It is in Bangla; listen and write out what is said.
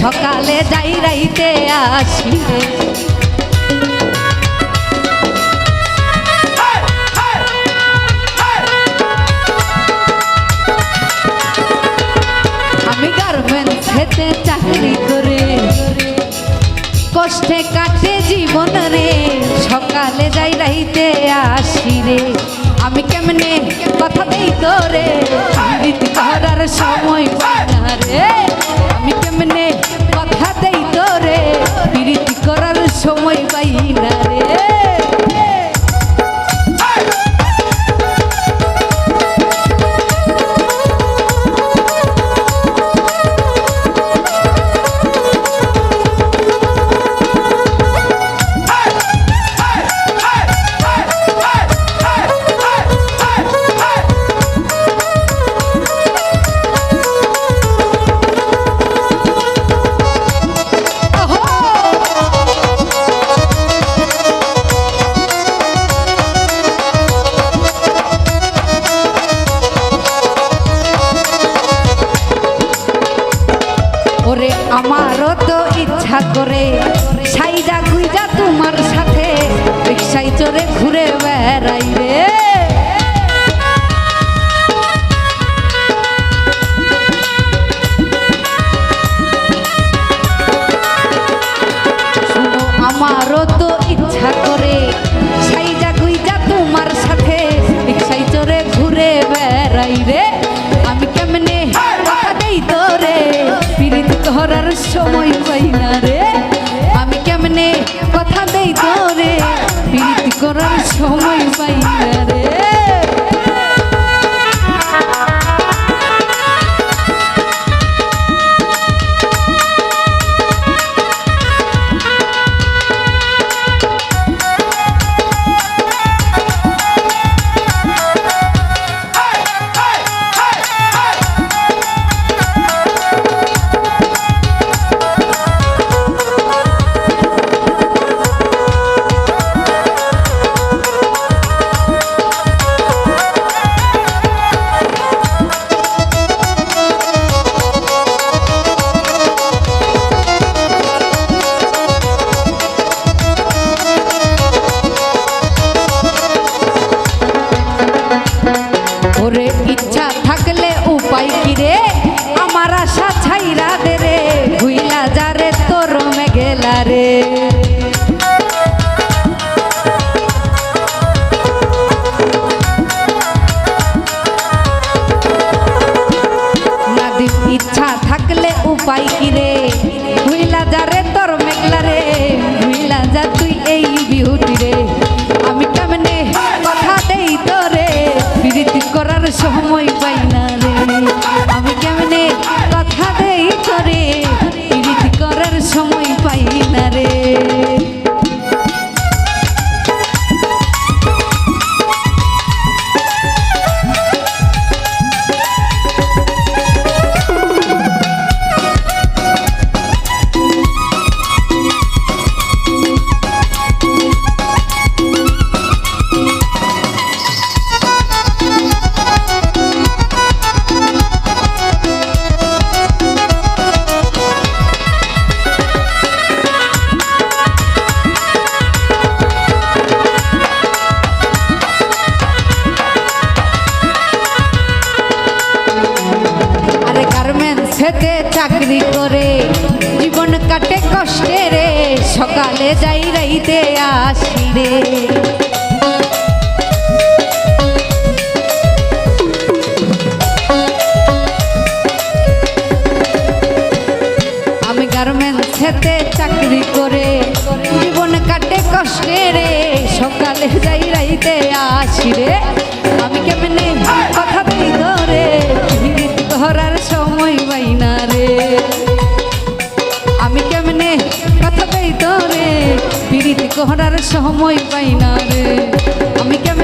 সকালে যাই রাইতে আসি আমি গার্মেন্টস খেতে চাকরি করে। কষ্টে কাটে জীবন রে। সকালে যাই রাইতে আসি রে। আমি কেমনে ওরে আমারও তো ইচ্ছা করে সাইজা গুইজা তোমার সাথে রিক্সায় চড়ে ঘুরে বেড়াই রে সময় পাইয়া জীবন কাটে কষ্টে রে, সকালে যাই রাইতে আসি রে। আমি গার্মেন্টসেতে চাকরি করে, জীবন কাটে কষ্টে রে, সকালে যাই রাইতে আসি রে। পিরিত করার সময় পাই রে। আমি কেমনে